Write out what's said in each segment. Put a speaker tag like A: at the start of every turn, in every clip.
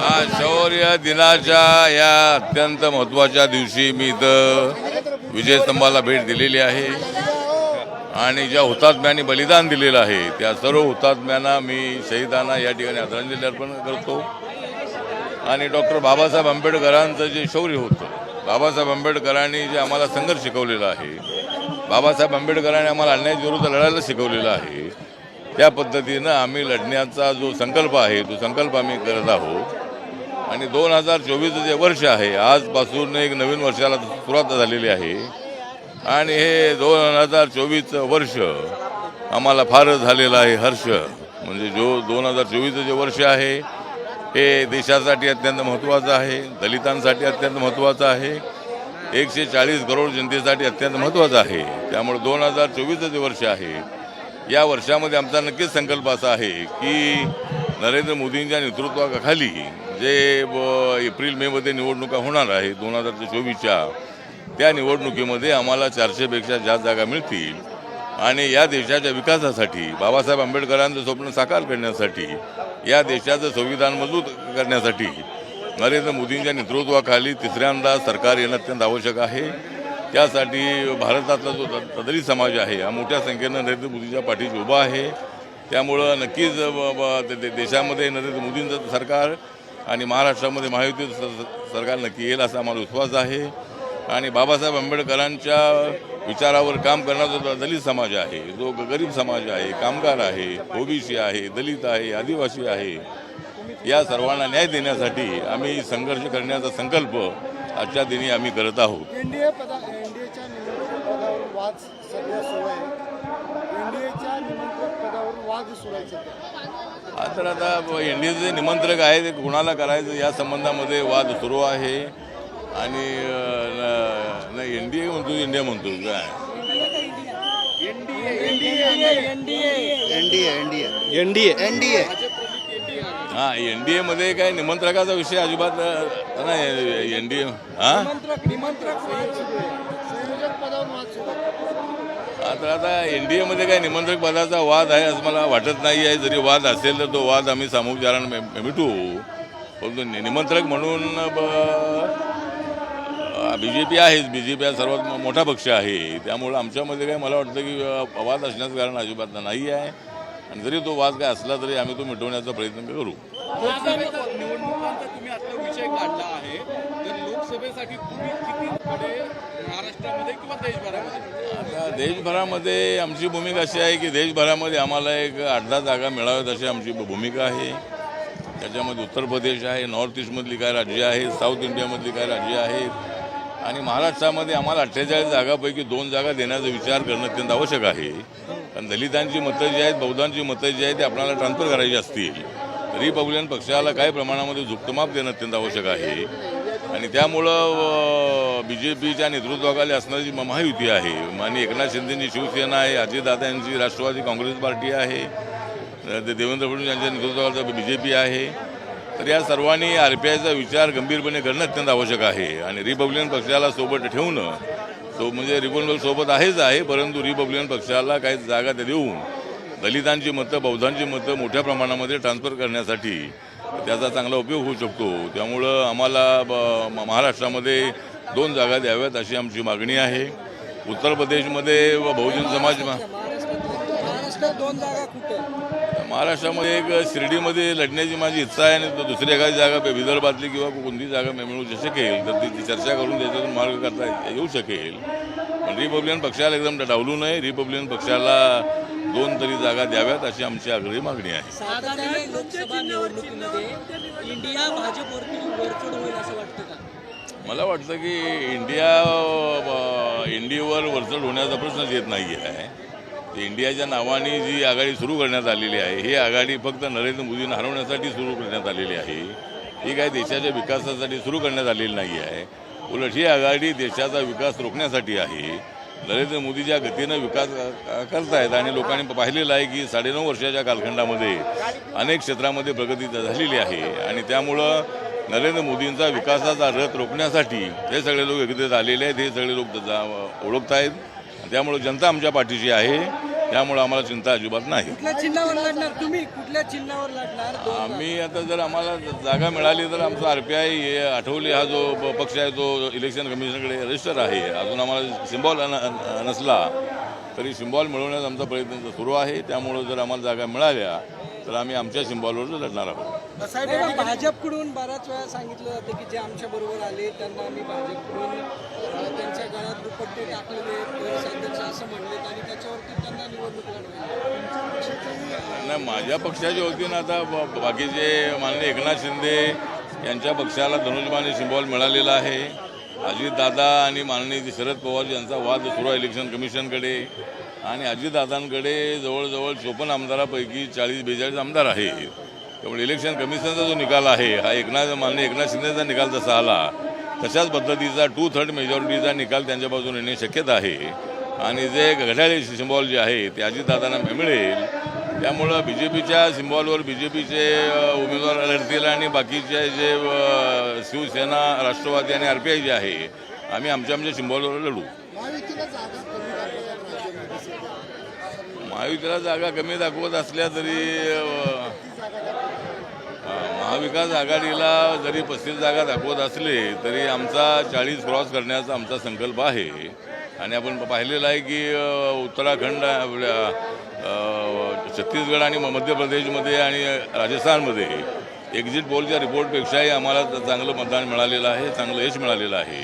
A: हा शौर्य दिनाच्या या अत्यंत महत्त्वाच्या दिवशी मी इथं विजयस्तंभाला भेट दिलेली आहे. आणि ज्या हुतात्म्यांनी बलिदान दिलेलं आहे त्या सर्व हुतात्म्यांना मी शहीदांना या ठिकाणी आदरांजली अर्पण करतो. आणि डॉक्टर बाबासाहेब आंबेडकरांचं जे शौर्य होतं बाबासाहेब आंबेडकरांनी जे आम्हाला संघर्ष शिकवलेला आहे बाबासाहेब आंबेडकरांनी आम्हाला अन्यायाविरुद्ध लढायला शिकवलेलं आहे त्या पद्धतीनं आम्ही लढण्याचा जो संकल्प आहे तो संकल्प आम्ही करत आहोत. आणि दोन हजार चोवीसचं जे वर्ष आहे आजपासून एक नवीन वर्षाला सुरुवात झालेली आहे. आणि हे दोन हजार चोवीसचं वर्ष आम्हाला फारच झालेलं आहे हर्ष. म्हणजे जो दोन हजार चोवीसचं जे वर्ष आहे हे देशासाठी अत्यंत महत्त्वाचं आहे दलितांसाठी अत्यंत महत्त्वाचं आहे. एकशे चाळीस करोड जनतेसाठी अत्यंत महत्त्वाचं आहे. त्यामुळे दोन हजार चोवीसचं जे वर्ष आहे या वर्षामध्ये आमचा नक्कीच संकल्प असा आहे की नरेंद्र मोदींच्या नेतृत्वाखाली जे व एप्रिल मेमध्ये निवडणुका होणार आहे दोन हजार चोवीसच्या त्या निवडणुकीमध्ये आम्हाला चारशेपेक्षा जास्त जागा मिळतील. आणि या देशाच्या विकासासाठी बाबासाहेब आंबेडकरांचं स्वप्न साकार करण्यासाठी या देशाचं संविधान मजबूत करण्यासाठी नरेंद्र मोदींच्या नेतृत्वाखाली तिसऱ्यांदा सरकार येणं अत्यंत आवश्यक आहे. त्यासाठी भारतातला जो तदरी समाज आहे हा मोठ्या संख्येनं नरेंद्र मोदींच्या पाठीशी उभा आहे. त्यामुळं नक्कीच दे- देशामध्ये नरेंद्र मोदींचं सरकार आणि महाराष्ट्रामध्ये महायुती सरकार नक्की येईल असा आम्हाला विश्वास आहे. आणि बाबासाहेब आंबेडकरांच्या विचारावर काम करणारा जो दलित समाज आहे जो ग- गरीब समाज आहे कामगार आहे ओबीसी आहे दलित आहे आदिवासी आहे या सर्वांना न्याय देण्यासाठी आम्ही संघर्ष करण्याचा संकल्प आजच्या दिनी आम्ही करत आहोत.
B: एनडीएच्या
A: हा तर आता एन डी एचे निमंत्रक आहे ते कुणाला करायचं या संबंधामध्ये वाद सुरू आहे. आणि नाही एन डी ए म्हणतो इंडिया म्हणतो काय?
B: NDA NDA NDA. एनडीए
A: हां एन डी एमध्ये काय निमंत्रकाचा विषय अजिबात नाही एन डी ए हां आता आता एन डी एमध्ये काय निमंत्रक पदाचा वाद आहे असं मला वाटत नाही आहे. जरी वाद असेल तर तो वाद आम्ही सामुपचारानं मिटू मिटवू. परंतु निमंत्रक म्हणून बी जे पी आहेच. बी जे पी हा सर्वात मोठा पक्ष आहे. त्यामुळं आमच्यामध्ये काय मला वाटतं की वाद असण्याचं कारण अजिबात नाही आहे. आणि जरी तो वाद काय असला तरी आम्ही तो मिटवण्याचा प्रयत्न करू.
C: निवडणुकांचा तुम्ही आता विषय काढला आहे. तर लोकसभेसाठी तुम्ही किती महाराष्ट्रामध्ये किंवा देशभरामध्ये?
A: देशभरामध्ये आमची भूमिका अशी आहे की देशभरामध्ये आम्हाला एक आठ दहा जागा मिळाव्यात अशी आमची भूमिका आहे. त्याच्यामध्ये उत्तर प्रदेश आहे नॉर्थ ईस्टमधली काय राज्य आहेत साऊथ इंडियामधली काय राज्य आहेत. आणि महाराष्ट्रामध्ये आम्हाला अठ्ठेचाळीस जागापैकी दोन जागा देण्याचा विचार करणं अत्यंत आवश्यक आहे. कारण दलितांची मतं जी आहेत बौद्धांची मतं जी आहेत ते आपल्याला ट्रान्सफर करायची असतील. रिपब्लिकन पक्षाला काही प्रमाणामध्ये झुकतमाप देणं अत्यंत आवश्यक आहे. आणि त्यामुळं बी जे पीच्या नेतृत्वाखाली असणारी जी महायुती आहे आणि एकनाथ शिंदेची शिवसेना आहे अजितदादांची राष्ट्रवादी काँग्रेस पार्टी आहे ते देवेंद्र फडणवीस यांच्या नेतृत्वाखालचा बी जे पी आहे. तर या सर्वांनी आर पी आयचा विचार गंभीरपणे करणं अत्यंत आवश्यक आहे. आणि रिपब्लिकन पक्षाला सोबत ठेवणं तो म्हणजे रिपब्लिकन सोबत आहेच आहे परंतु रिपब्लिकन पक्षाला काही जागा ते देऊन दलितांची मतं बौद्धांची मतं मोठ्या प्रमाणामध्ये ट्रान्सफर करण्यासाठी त्याचा चांगला उपयोग होऊ शकतो. त्यामुळं आम्हाला ब- म- महाराष्ट्रामध्ये दोन जागा द्याव्यात अशी आमची मागणी आहे. उत्तर प्रदेशमध्ये व बहुजन समाज महाराष्ट्रामध्ये एक शिर्डीमध्ये लढण्याची माझी इच्छा आहे आणि दुसरी एखादी जागा विदर्भातली किंवा कोणती जागा मिळू शकेल. तर ती ती चर्चा करून त्याच्यातून मार्ग करता येऊ शकेल. पण रिपब्लिकन पक्षाला एकदम डावलू नये. रिपब्लिकन पक्षाला दोन तरी जागा द्याव्यात अशी आमची आग्रही मागणी आहे. मला वाटतं की इंडिया इंडियावर वरचढ होण्याचा प्रश्नच येत नाही आहे इंडियाच्या नावाने जी आघाडी सुरू करण्यात आलेली आहे ही आघाडी फक्त नरेंद्र मोदींना हरवण्यासाठी सुरू करण्यात आलेली आहे. ही काही देशाच्या विकासासाठी सुरू करण्यात आलेली नाही आहे उलट ही आघाडी देशाचा विकास रोखण्यासाठी आहे. नरेंद्र मोदी ज्या गतीनं विकास करत करतायत आणि लोकांनी पाहिलेलं आहे की साडेनऊ वर्षाच्या कालखंडामध्ये अनेक क्षेत्रामध्ये प्रगती झालेली आहे आणि त्यामुळं नरेंद्र मोदींचा विकासाचा रथ रोखण्यासाठी हे सगळे लोक एकत्रित आलेले आहेत हे सगळे लोक जा- ओळखत आहेत त्यामुळं जनता आमच्या पाठीशी आहे. त्यामुळे आम्हाला चिंता अजिबात नाही.
D: कुठल्या चिन्हावर लढणार तुम्ही? कुठल्या चिन्हावर लढणार?
A: आम्ही आता जर आम्हाला जागा मिळाली तर आमचा आर पी आय आठवले. हा जो पक्ष आहे तो इलेक्शन कमिशनकडे रजिस्टर आहे. अजून आम्हाला सिम्बॉल नसला तरी सिम्बॉल मिळवण्याचा आमचा प्रयत्न सुरू आहे. त्यामुळं जर आम्हाला जागा मिळाल्या तर आम्ही आमच्या सिम्बॉलवर लढणार आहोत.
D: भाजपकडून बऱ्याच वेळा सांगितलं जातं की जे आमच्या बरोबर आले त्यांना आम्ही भाजपकडून त्यांच्या गळ्यात दुपट्टे टाकलेले अध्यक्ष असं म्हणलेत आणि त्याच्यावरती त्यांना निवडणूक लढवायची
A: नाही माझ्या पक्षाच्या वतीनं आता बाकीचे माननीय एकनाथ शिंदे यांच्या पक्षाला धनुष्यबाणी सिम्बॉल मिळालेला आहे. अजितदादा आणि माननीय शरद पवार यांचा वाद सुरू आहे इलेक्शन कमिशनकडे. आणि अजितदादांकडे जवळजवळ चोपन्न आमदारापैकी चाळीस बेचाळीस आमदार आहे त्यामुळे इलेक्शन कमिशनचा जो निकाल आहे हा एकनाथ माननीय एकनाथ शिंदेचा निकाल जसा आला. तशाच पद्धतीचा टू थर्ड मेजॉरिटीचा निकाल त्यांच्या बाजूने येणे शक्यता आहे. आणि जे घड्याळे सिम्बॉल जे आहे ते अजितदादांना मिळेल. त्यामुळं बी जे पीच्या सिम्बॉलवर बी जे पीचे उमेदवार लढतील आणि बाकीचे जे शिवसेना राष्ट्रवादी आणि आर पी आय जे आहे आम्ही आमच्या आमच्या सिम्बॉलवर लढू
B: महायुतीला जागा कमी दाखवतात राज्यामध्ये सध्या.
A: महायुतीला जागा कमी दाखवत असल्या तरी महाविकास आघाडीला जरी पस्तीस जागा दाखवत असले तरी आमचा चाळीस क्रॉस करण्याचा आमचा संकल्प आहे. आणि आपण पाहिलेलं आहे की उत्तराखंड आपल्या छत्तीसगड आणि मध्य प्रदेशमध्ये आणि राजस्थानमध्ये एक्झिट पोलच्या रिपोर्टपेक्षाही आम्हाला चांगलं मतदान मिळालेलं आहे चांगलं यश मिळालेलं आहे.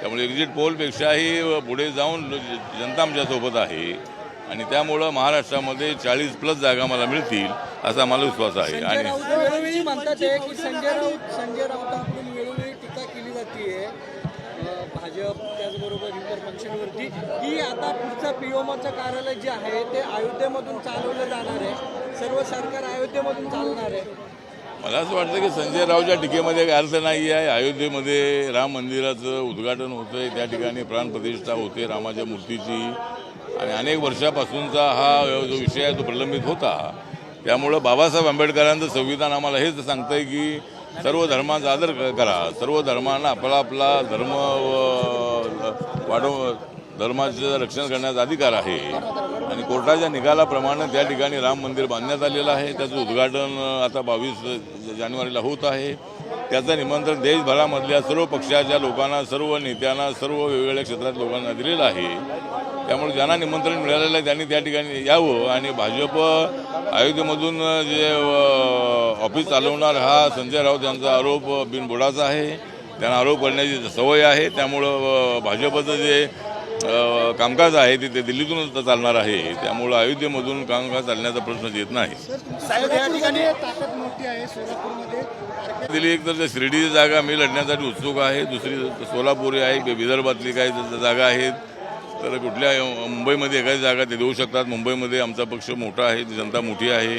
A: त्यामुळे एक्झिट पोलपेक्षाही पुढे जाऊन जनता आमच्यासोबत आहे. आणि त्यामुळं महाराष्ट्रामध्ये चाळीस प्लस जागा मला मिळतील असा मला विश्वास आहे. आणि
D: राऊत वेळोवेळी म्हणतात आहे की संजय राऊत संजय राऊतांकडून वेळोवेळी टीका केली जाते भाजप त्याचबरोबर इतर पक्षांवरती. की आता पुढचं पीओमचं कार्यालय जे आहे ते अयोध्येमधून चालवलं जाणार आहे. सर्व सरकार अयोध्येमधून चालणार आहे.
A: मला असं वाटतं की संजय रावच्या टीकेमध्ये काही अर्थ नाही आहे. अयोध्येमध्ये राम मंदिराचं उद्घाटन होतं आहे त्या ठिकाणी प्राणप्रतिष्ठा होते. रामाच्या मूर्तीची आणि अनेक वर्षापासूनचा हा जो विषय आहे तो प्रलंबित होता. त्यामुळं बाबासाहेब आंबेडकरांचं संविधान आम्हाला हेच सांगतंय की सर्व धर्मांचा आदर क- करा. सर्व धर्मांना आपला आपला धर्म वाढव धर्माचं रक्षण करण्याचा अधिकार आहे. आणि कोर्टाच्या निकालाप्रमाणे त्या ठिकाणी राम मंदिर बांधण्यात आलेलं आहे. त्याचं उद्घाटन आता बावीस जानेवारीला होत आहे. त्याचं निमंत्रण देशभरामधल्या सर्व पक्षाच्या लोकांना सर्व नेत्यांना सर्व वेगवेगळ्या क्षेत्रात लोकांना दिलेलं आहे. त्यामुळे ज्यांना निमंत्रण मिळालेलं आहे त्यांनी त्या ठिकाणी यावं आणि भाजप अयोध्येमधून जे ऑफिस चालवणार हा संजय राऊत यांचा आरोप बिनबुडाचा आहे. त्यांना आरोप करण्याची सवय आहे त्यामुळं भाजपचं जे कामकाज आहे ते ते दिल्लीतूनच चालणार आहे. त्यामुळं अयोध्येमधून कामकाज चालण्याचा प्रश्न येत नाही. दिली एक तर शिर्डीची जागा मी लढण्यासाठी उत्सुक आहे. दुसरी सोलापूर आहे विदर्भातली काही जागा आहेत. तर कुठल्या मुंबईमध्ये एखादी जागा ते देऊ शकतात. मुंबईमध्ये आमचा पक्ष मोठा आहे ती जनता मोठी आहे.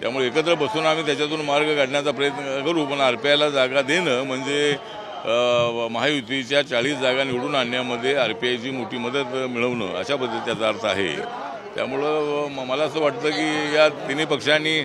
A: त्यामुळे एकत्र बसून आम्ही त्याच्यातून मार्ग काढण्याचा प्रयत्न करू पण आर पी आयला जागा देणं म्हणजे महायुतीच्या चाळीस जागा निवडून आणण्यामध्ये आर पी आयची मोठी मदत मिळवणं अशा पद्धती त्याचा अर्थ आहे. त्यामुळं म- मला असं वाटतं की या तिन्ही पक्षांनी